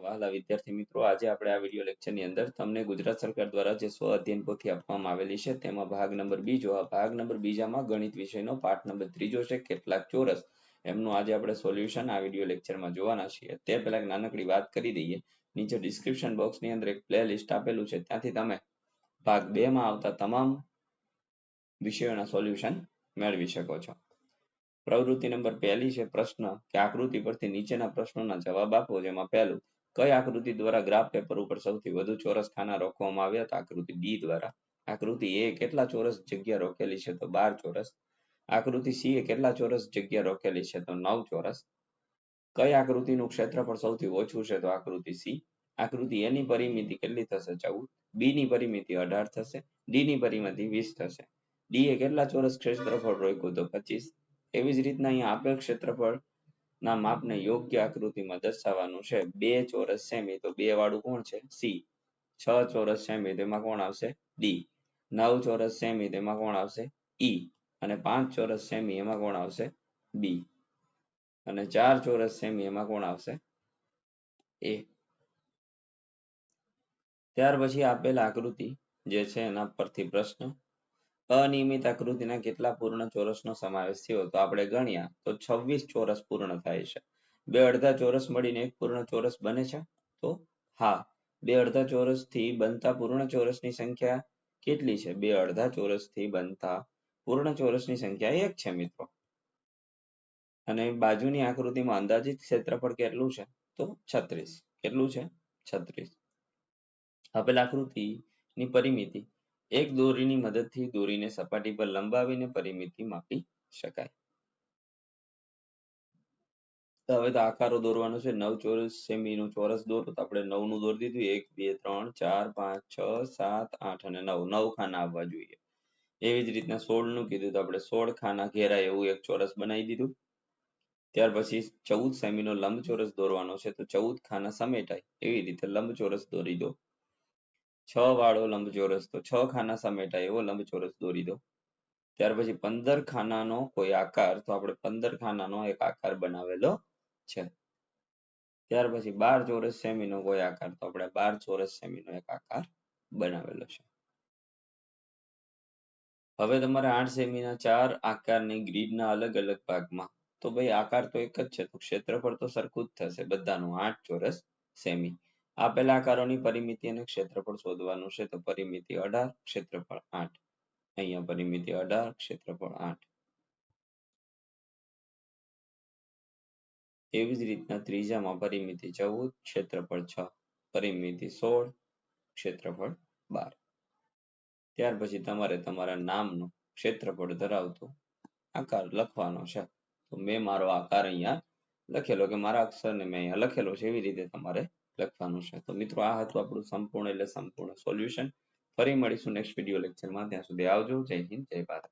વહાલા વિદ્યાર્થી મિત્રો, આજે આપણે આ વીડિયો લેક્ચરની અંદર તમને ગુજરાત સરકાર દ્વારા જે સ્વ અધ્યયન પોથી આપવામાં આવેલી છે, તેમાં ભાગ નંબર બીજો આ ભાગ નંબર બીજામાં ગણિત વિષયનો પાઠ નંબર ત્રીજો છે, કેટલાક ચોરસ. એમનું આજે આપણે સોલ્યુશન આ વીડિયો લેક્ચરમાં જોવાના છીએ. તે પહેલા એક નાનકડી વાત કરી દઈએ. નીચે ડિસ્ક્રિપ્શન બોક્સની અંદર એક પ્લે લિસ્ટ આપેલું છે. ત્યાંથી તમે ભાગ બે માં આવતા તમામ વિષયોના સોલ્યુશન મેળવી શકો છો. પ્રવૃત્તિ નંબર પહેલી છે પ્રશ્ન કે આકૃતિ પરથી નીચેના પ્રશ્નોના જવાબ આપો, જેમાં પહેલું કઈ આકૃતિ દ્વારા ગ્રાફ પેપર ઉપર સૌથી વધુ ચોરસ ખાના રોકવામાં આવ્યા હતા? આકૃતિ બી દ્વારા. આકૃતિ એ કેટલા ચોરસ જગ્યા રોકેલી છે? તો બાર ચોરસ. આકૃતિ સી એ કેટલા ચોરસ જગ્યા રોકેલી છે? તો નવ ચોરસ. કઈ આકૃતિનું ક્ષેત્રફળ સૌથી ઓછું છે? તો આકૃતિ સી આકૃતિ એ ની પરિમિતિ કેટલી થશે? ચૌદ. બી ની પરિમિતિ અઢાર થશે. ડી ની પરિમિતિ વીસ થશે. ડી એ કેટલા ચોરસ ક્ષેત્રફળ રોક્યું? તો પચીસ. એવી જ રીતના અહીંયા આપેલ ક્ષેત્રફળ ના માપને યોગ્ય આકૃતિમાં દર્શાવવાનું છે. બે ચોરસ સેમી, તો બે વાળું કોણ છે? સી છ ચોરસ સેમી તેમાં કોણ આવશે? ડી નવ ચોરસ સેમી તેમાં કોણ આવશે? ઈ અને પાંચ ચોરસ સેમી, એમાં કોણ આવશે? બી અને ચાર ચોરસ સેમી, એમાં કોણ આવશે? એ ત્યાર પછી આપેલ આકૃતિ જે છે એના પરથી પ્રશ્ન અનિયમિત આકૃતિના કેટલા પૂર્ણ ચોરસનો સમાવેશ થયો તો આપણે ગણ્યા તો છવ્વીસ ચોરસ પૂર્ણ થાય છે. બે અડધા ચોરસ મળીને એક પૂર્ણ ચોરસ બને છે? તો હા, બે અડધા ચોરસથી બનતા પૂર્ણ ચોરસની સંખ્યા કેટલી છે? બે અડધા ચોરસથી બનતા પૂર્ણ ચોરસની સંખ્યા એક છે મિત્રો. અને બાજુની આકૃતિમાં અંદાજિત ક્ષેત્રફળ કેટલું છે? તો છત્રીસ. કેટલું છે? છત્રીસ. આપેલ આકૃતિની પરિમિતિ એક દોરીની મદદથી દોરીને સપાટી પર લંબાવીને પરિમિતિ માપી શકાય. તો હવે તો આકારો દોરવાનો છે. નવ ચોરસ સેમી નું ચોરસ દોરો. તો આપણે નવનું દોરી દીધું. એક, બે, ત્રણ, ચાર, પાંચ, છ, સાત, આઠ અને નવ. નવ ખાના આવવા જોઈએ. એવી જ રીતના સોળનું કીધું. તો આપણે સોળ ખાના ઘેરાય એવું એક ચોરસ બનાવી દીધું. ત્યાર પછી ચૌદ સેમી નો લંબચોરસ દોરવાનો છે. તો ચૌદ ખાના સમેટાય. એવી રીતે લંબચોરસ દોરી દો. છ વાળો લંબચોરસ. તો છ ખાના સમેટાય એવો લંબચોરસ દોરી દો. ત્યાર પછી પંદર ખાનાનો કોઈ આકાર, તો આપણે પંદર ખાનાનો એક આકાર બનાવેલો છે. ત્યાર પછી બાર ચોરસ સેમીનો કોઈ આકાર, તો આપણે બાર ચોરસ સેમીનો એક આકાર બનાવેલો છે. હવે તમારે આઠ સેમીના ચાર આકારની ગ્રીડના અલગ અલગ ભાગમાં. તો ભાઈ આકાર તો એક જ છે. તો ક્ષેત્રફળ તો સરખું જ થશે. બધાનું આઠ ચોરસ સેમી. આપેલા આકારોની પરિમિતિ અને ક્ષેત્રફળ શોધવાનું છે. તો પરિમિતિ અઢાર, ક્ષેત્રફળ આઠ. અહીંયા પરિમિતિ અઢાર, ક્ષેત્રફળ આઠ. એવી જ રીતના ત્રીજામાં પરિમિતિ ચૌદ, ક્ષેત્રફળ છ. પરિમિતિ સોળ, ક્ષેત્રફળ બાર. ત્યાર પછી તમારે તમારા નામનું ક્ષેત્રફળ ધરાવતો આકાર લખવાનો છે. તો મેં મારો આકાર અહીંયા લખેલો કે મારા અક્ષરને મેં અહીંયા લખેલો છે. એવી રીતે તમારે લખવાનું છે. તો મિત્રો, આ હતું આપણું સંપૂર્ણ એટલે સંપૂર્ણ સોલ્યુશન ફરી મળીશું નેક્સ્ટ વીડિયો લેક્ચરમાં ત્યાં સુધી આવજો. જય હિન્દ, જય ભારત.